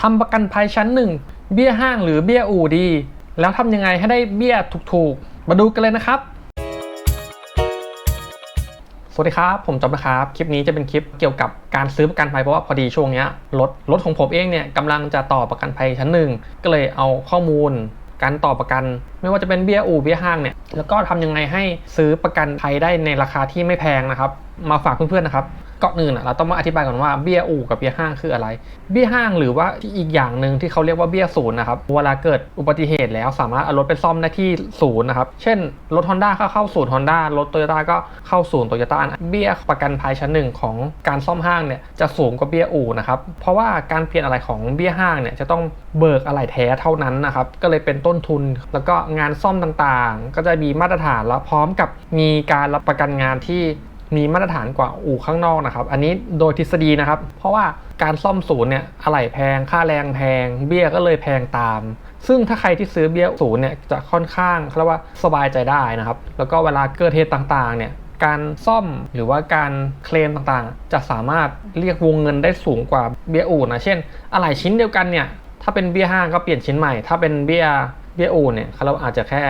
ทำประกันภัยชั้นหนึ่งเบี้ยห้างหรือเบี้ยอู่ดี แล้วทำยังไงให้ได้เบี้ยถูกๆ มาดูกันเลยนะครับ สวัสดีครับ ผมจอบนะครับ คลิปนี้จะเป็นคลิปเกี่ยวกับการซื้อประกันภัยเพราะว่าพอดีช่วงนี้รถรถของผมเองเนี่ยกำลังจะต่อประกันภัยชั้นหนึ่งก็เลยเอาข้อมูลการต่อประกัน ไม่ว่าจะเป็นเบี้ยอู่เบี้ยห้างเนี่ยแล้วก็ทำยังไงให้ซื้อประกันภัยได้ในราคาที่ไม่แพงนะครับ มาฝากเพื่อนๆนะครับ ก่อนอื่นเราต้องมาอธิบายก่อนว่าเบี้ยอู่กับเบี้ยห้างคืออะไร เบี้ยห้างหรือว่าที่อีกอย่างหนึ่งที่เขาเรียกว่าเบี้ยศูนย์นะครับเวลาเกิดอุบัติเหตุแล้วสามารถเอารถไปซ่อมได้ที่ศูนย์นะครับเช่นรถ Honda ก็เข้าศูนย์ Honda รถ Toyota ก็เข้าศูนย์ Toyota นะเบี้ยประกันภัยชั้นหนึ่งของการซ่อมห้างเนี่ยจะสูงกว่าเบี้ยอู่นะครับเพราะว่าการเปลี่ยนอะไรของเบี้ยห้างเนี่ยจะต้องเบิกอะไรแท้เท่านั้นนะครับก็เลยเป็นต้นทุน แล้วก็งานซ่อมต่างๆ ก็จะมีมาตรฐานแล้วพร้อมกับมีการรับประกันงานที่ มีมาตรฐานกว่าอู่ข้างนอกนะครับ อันนี้โดยทฤษฎีนะครับ เพราะว่าการซ่อมศูนย์เนี่ยอะไหล่แพง ค่าแรงแพง เบี้ยก็เลยแพงตาม ซึ่งถ้าใครที่ซื้อเบี้ยศูนย์เนี่ยจะค่อนข้างเรียกว่าสบายใจได้นะครับ แล้วก็เวลาเกิดเหตุต่างๆเนี่ยการซ่อมหรือว่าการเคลมต่างๆ จะสามารถเรียกวงเงินได้สูงกว่าเบี้ยอู่นะเช่น อะไหล่ชิ้นเดียวกันเนี่ยถ้าเป็นเบี้ยห้างก็เปลี่ยนชิ้นใหม่ ถ้าเป็นเบี้ยเบี้ยอู่เนี่ยเราอาจจะแค่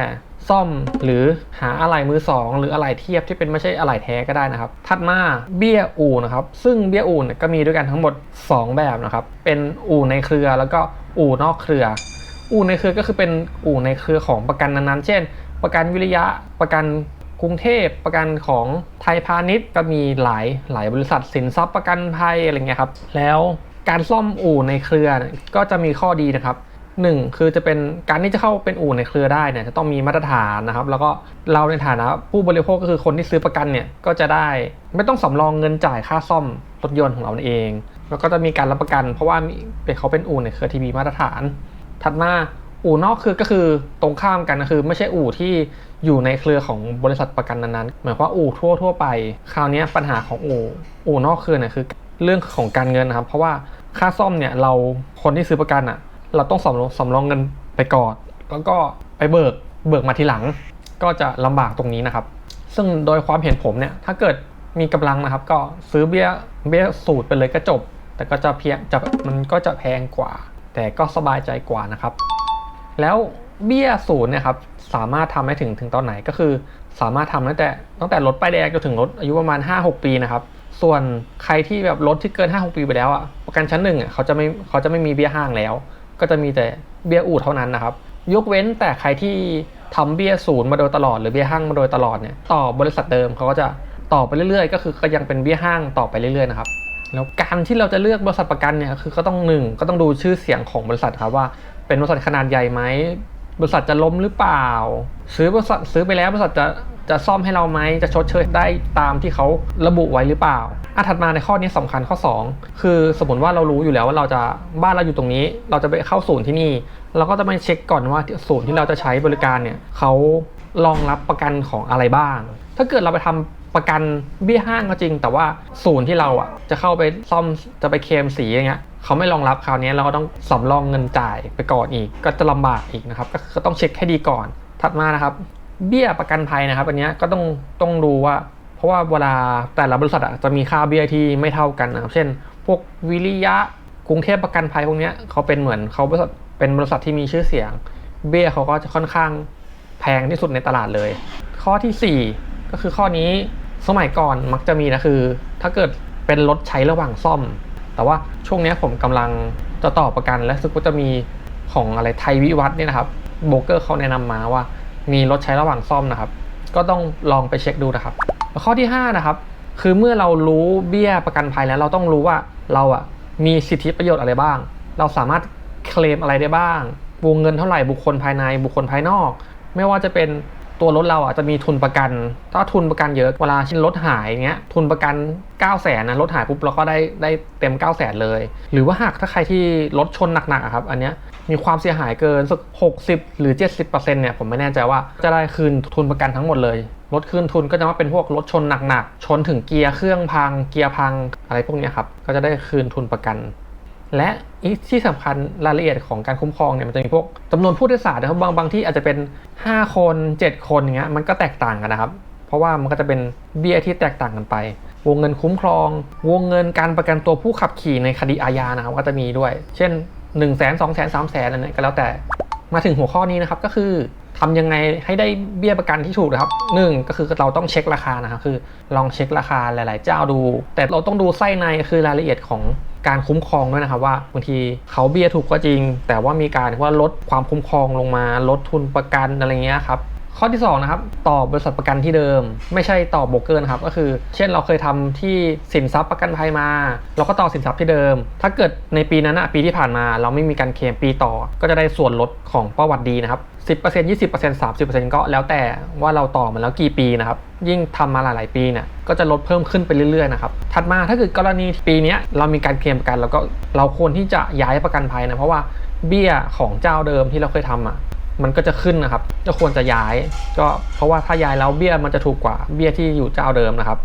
ซ่อมหรือหาอะไหล่มือสองหรืออะไหล่เทียบที่เป็นไม่ใช่อะไหล่แท้ก็ได้นะครับ ถัดมาเบี้ยอู่นะครับ ซึ่งเบี้ยอู่เนี่ยก็มีด้วยกันทั้งหมด 2 แบบนะครับ เป็นอู่ในเครือแล้วก็อู่นอกเครือ อู่ในเครือก็คือเป็นอู่ในเครือของประกันนั้นๆ เช่น ประกันวิริยะประกันกรุงเทพประกันของไทยพาณิชย์ก็มีหลายหลายบริษัทสินทรัพย์ประกันภัยอะไรเงี้ยครับ แล้วการซ่อมอู่ในเครือก็จะมีข้อดีนะครับ หนึ่งคือจะเป็นการที่จะเข้าเป็นอู่ในเครือได้เนี่ยจะต้องมีมาตรฐานนะครับ แล้วก็เราในฐานะผู้บริโภคก็คือคนที่ซื้อประกันเนี่ยก็จะได้ไม่ต้องสำรองเงินจ่ายค่าซ่อมรถยนต์ของเราเอง แล้วก็จะมีการรับประกัน เพราะว่ามีเป็นเขาเป็นอู่ในเครือทีวีมาตรฐาน ถัดมาอู่นอกคือก็คือตรงข้ามกันก็คือ ไม่ใช่อู่ที่อยู่ในเครือของบริษัทประกันนั้นๆหมายความว่าอู่ทั่วทั่วไป คราวนี้ปัญหาของอู่อู่นอกเครือเนี่ยคือเรื่องของการเงินนะครับ เพราะว่าค่าซ่อมเนี่ยเราคนที่ซื้อประกันอะ เราต้องสำรองสำรองเงินไปก่อนแล้วก็ไปเบิกเบิกมาทีหลัง ก็จะลำบากตรงนี้นะครับ ซึ่งโดยความเห็นผมเนี่ยถ้าเกิดมีกำลังนะครับ ก็ซื้อเบี้ยเบี้ยสูตรไปเลยก็จบ แต่ก็จะเพียงจะมันก็จะแพงกว่า แต่ก็สบายใจกว่านะครับ แล้วเบี้ยศูนย์เนี่ยครับสามารถทำให้ถึงถึงตอนไหนก็คือ สามารถทำตั้งแต่ตั้งแต่รถป้ายแดงจนถึงรถอายุประมาณ 5-6 ปีนะครับ ส่วนใครที่แบบรถที่เกิน 5-6 ปีไปแล้วอะประกันชั้นหนึ่งอะเขาจะไม่เขาจะไม่มีเบี้ยห้างแล้ว ก็จะมีแต่เบี้ยอู่เท่านั้นนะครับ ยกเว้นแต่ใครที่ทำเบี้ยศูนย์มาโดยตลอดหรือเบี้ยห้างมาโดยตลอดเนี่ยต่อบริษัทเดิมเขาก็จะต่อไปเรื่อยๆ ก็คือก็ยังเป็นเบี้ยห้างต่อไปเรื่อยๆนะครับแล้วการที่เราจะเลือกบริษัทประกันเนี่ยคือก็ต้องหนึ่งก็ต้องดูชื่อเสียงของบริษัทครับว่าเป็นบริษัทขนาดใหญ่ไหม บริษัทจะล้มหรือเปล่า ซื้อบริษัทซื้อไปแล้วบริษัทจะจะซ่อมให้เราไหมจะชดเชยได้ตามที่เขาระบุไว้หรือเปล่าอะถัดมาในข้อนี้สำคัญข้อ 2 คือสมมติว่าเรารู้อยู่แล้วว่าเราจะบ้านเราอยู่ตรงนี้ เราจะไปเข้าศูนย์ที่นี่ เราก็จะไปเช็คก่อนว่าศูนย์ที่เราจะใช้บริการเนี่ยเขารองรับประกันของอะไรบ้าง ถ้าเกิดเราไปทำ ประกันเบี้ยห้างก็จริง แต่ว่าศูนย์ที่เราอะจะเข้าไปซ่อมจะไปเคลมสีอย่างเงี้ยเขาไม่รองรับคราวนี้เราก็ต้องสำรองเงินจ่ายไปก่อนอีก ก็จะลำบากอีกนะครับก็ต้องเช็คให้ดีก่อน ถัดมานะครับ เบี้ยประกันภัยนะครับ อันนี้ก็ต้องต้องดูว่า เพราะว่าเวลาแต่ละบริษัทอะจะมีค่าเบี้ยที่ไม่เท่ากันนะครับ เช่น พวกวิริยะกรุงเทพประกันภัยพวกนี้เขาเป็นเหมือนเขาบริษัทเป็นบริษัทที่มีชื่อเสียง เบี้ยเขาก็จะค่อนข้างแพงที่สุดในตลาดเลย ข้อทีสี่4 ก็คือข้อนี้สมัยก่อนมักจะมีนะคือ ถ้าเกิดเป็นรถใช้ระหว่างซ่อม แต่ว่าช่วงนี้ผมกำลังจะต่อประกันและสึกว่าจะมีของอะไรไทยวิวัฒน์เนี่ยนะครับโบรกเกอร์เขาแนะนำมาว่า มีรถใช้ระหว่างซ่อมนะครับ ก็ต้องลองไปเช็คดูนะครับ ข้อที่ 5 นะครับ คือเมื่อเรารู้เบี้ยประกันภัยแล้วเราต้องรู้ว่าเราอะมีสิทธิประโยชน์อะไรบ้าง เราสามารถเคลมอะไรได้บ้าง วงเงินเท่าไหร่บุคคลภายในบุคคลภายนอก ไม่ว่าจะเป็น ตัวรถเราอะจะมีทุนประกัน ถ้าทุนประกันเยอะเวลาชิ้นรถหายเงี้ยทุนประกัน 9 0 0แสนนะรถหายปุ๊บเราก็ได้ได้เต็ม 9 0 0แสนเลย หรือว่าหากถ้าใครที่รถชนหนักๆครับอันเนี้ยมีความเสียหายเกินสัก60 หรือ 70%เนี่ยผมไม่แน่ใจว่าจะได้คืนทุนประกันทั้งหมดเลยลดคืนทุนก็จะว่าเป็นพวกรถชนหนักๆชนถึงเกียร์เครื่องพังเกียร์พังอะไรพวกนี้ครับก็จะได้คืนทุนประกันและอีกที่สำคัญรายละเอียดของการคุ้มครองเนี่ยมันจะมีพวกจำนวนผู้โดยสารนะครับบางบางที่อาจจะเป็น 5 คน 7 คนอย่างเงี้ยมันก็แตกต่างกันนะครับ เพราะว่ามันก็จะเป็นเบี้ยที่แตกต่างกันไป วงเงินคุ้มครอง วงเงินการประกันตัวผู้ขับขี่ในคดีอาญานะครับก็จะมีด้วย เช่น1นึ่งแสนสองแสนสามแสนอะไรเนี่ยก็แล้วแต่มาถึงหัวข้อนี้นะครับก็คือ ทำยังไงให้ได้เบี้ยประกันที่ถูกนะครับหนึ่งก็คือเราต้องเช็คราคานะครับคือลองเช็คราคาหลาย ๆ เจ้าดู แต่เราต้องดูไส้ในคือรายละเอียดของการคุ้มครองด้วยนะครับว่าบางทีเขาเบี้ยถูกก็จริง แต่ว่ามีการว่าลดความคุ้มครองลงมา ลดทุนประกันอะไรเงี้ยครับ ข้อที่2นะครับต่อบริษัทประกันที่เดิม ไม่ใช่ต่อโบรกเกอร์นะครับก็คือ เช่นเราเคยทำที่สินทรัพย์ประกันภัยมา เราก็ต่อสินทรัพย์ที่เดิม ถ้าเกิดในปีนั้นอะปีที่ผ่านมา เราไม่มีการเคลมปีต่อ ก็จะได้ส่วนลดของประวัติดีนะครับ10% 20% 30%ก็แล้วแต่ว่าเราต่อมาแล้วกี่ปีนะครับยิ่งทำมาหลาย ๆ ปีเนี่ยก็จะลดเพิ่มขึ้นไปเรื่อย ๆ นะครับ ถัดมาถ้าเกิดกรณีปีนี้เรามีการเคลมประกัน แล้วก็เราควรที่จะย้ายประกันภัยนะเพราะว่าเบี้ยของเจ้าเดิมที่เราเคยทำอะ มันก็จะขึ้นนะครับก็ควรจะย้าย ก็เพราะว่าถ้าย้ายแล้วเบี้ยมันจะถูกกว่าเบี้ยที่อยู่เจ้าเดิมนะครับ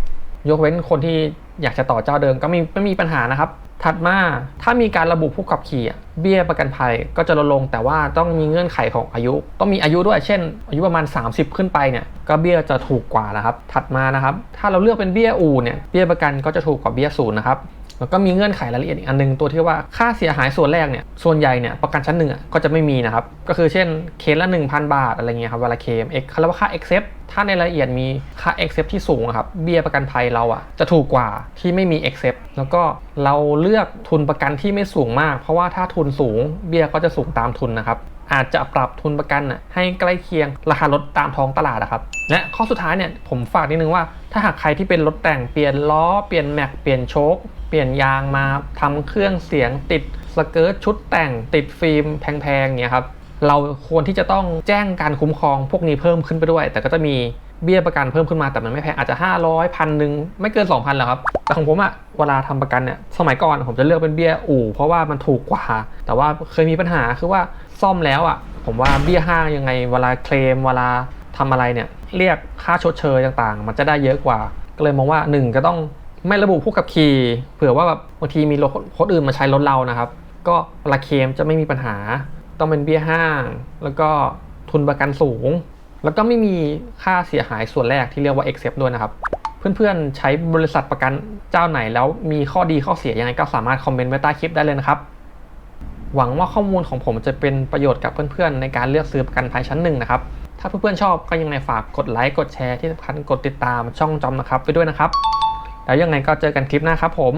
ยกเว้นคนที่อยากจะต่อเจ้าเดิมก็มีไม่มีปัญหานะครับ ถัดมาถ้ามีการระบุผู้ขับขี่เบี้ยประกันภัยก็จะลดลง แต่ว่าต้องมีเงื่อนไขของอายุ ต้องมีอายุด้วย เช่น อายุประมาณ 30 ขึ้นไปเนี่ยก็เบี้ยจะถูกกว่านะครับ ถัดมานะครับ ถ้าเราเลือกเป็นเบี้ยอูเนี่ยเบี้ยประกันก็จะถูกกว่าเบี้ยศูนย์นะครับ แล้วก็มีเงื่อนไขรายละเอียดอีกอันหนึงตัวที่ว่าค่าเสียหายส่วนแรกเนี่ยส่วนใหญ่เนี่ยประกันชั้นหนึ่งก็จะไม่มีนะครับก็คือเช่นเคสละ 1,000 บาทอะไรเงี้ยครับเวลาเคมเอ็กเขาเรียกว่าค่า accept ถ้าในรายละเอียดมีค่า accept ที่สูงครับเบี้ยประกันภัยเราอะจะถูกกว่าที่ไม่มี accept แล้วก็เราเลือกทุนประกันที่ไม่สูงมาก เพราะว่าถ้าทุนสูงเบี้ยก็จะสูงตามทุนนะครับ อาจจะปรับทุนประกันให้ใกล้เคียงราคารถตามท้องตลาดนะครับ และข้อสุดท้ายเนี่ยผมฝากนิดนึงว่า ถ้าหากใครที่เป็นรถแต่งเปลี่ยนล้อเปลี่ยนแม็กเปลี่ยนโชคเปลี่ยนยางมาทำเครื่องเสียงติดสเกิร์ตชุดแต่งติดฟิล์มแพงๆเนี่ยครับเราควรที่จะต้องแจ้งการคุ้มครองพวกนี้เพิ่มขึ้นไปด้วย แต่ก็จะมีเบี้ยประกันเพิ่มขึ้นมาแต่มันไม่แพงอาจจะ 500พันหนึ่งไม่เกิน 2,000หรอกครับ แต่ของผมอะเวลาทำประกันเนี่ยสมัยก่อนผมจะเลือกเป็นเบี้ยอู่เพราะว่ามันถูกกว่า แต่ว่าเคยมีปัญหาคือว่า ซ่อมแล้วอะผมว่าเบี้ยห้างยังไงเวลาเคลมเวลาทำอะไรเนี่ย เรียกค่าชดเชยต่างๆ มันจะได้เยอะกว่า ก็เลยมองว่าหนึ่งก็ต้องไม่ระบุผู้ขับขี่เผื่อว่าแบบบางทีมีรถคนอื่นมาใช้รถเรานะครับ ก็เวลาเคลมจะไม่มีปัญหา ต้องเป็นเบี้ยห้าง แล้วก็ทุนประกันสูง แล้วก็ไม่มีค่าเสียหายส่วนแรกที่เรียกว่า accept ด้วยนะครับเพื่อนๆ ใช้บริษัทประกันเจ้าไหนแล้วมีข้อดีข้อเสียยังไงก็สามารถคอมเมนต์ไว้ใต้คลิปได้เลยนะครับ หวังว่าข้อมูลของผมจะเป็นประโยชน์กับเพื่อนๆ ในการเลือกซื้อประกันภัยชั้นหนึ่งนะครับ ถ้าเพื่อนๆชอบก็ยังไงฝากกดไลค์กดแชร์ที่สำคัญกดติดตามช่องจอมนะครับไปด้วยนะครับ แล้วยังไงก็เจอกันคลิปหน้าครับผม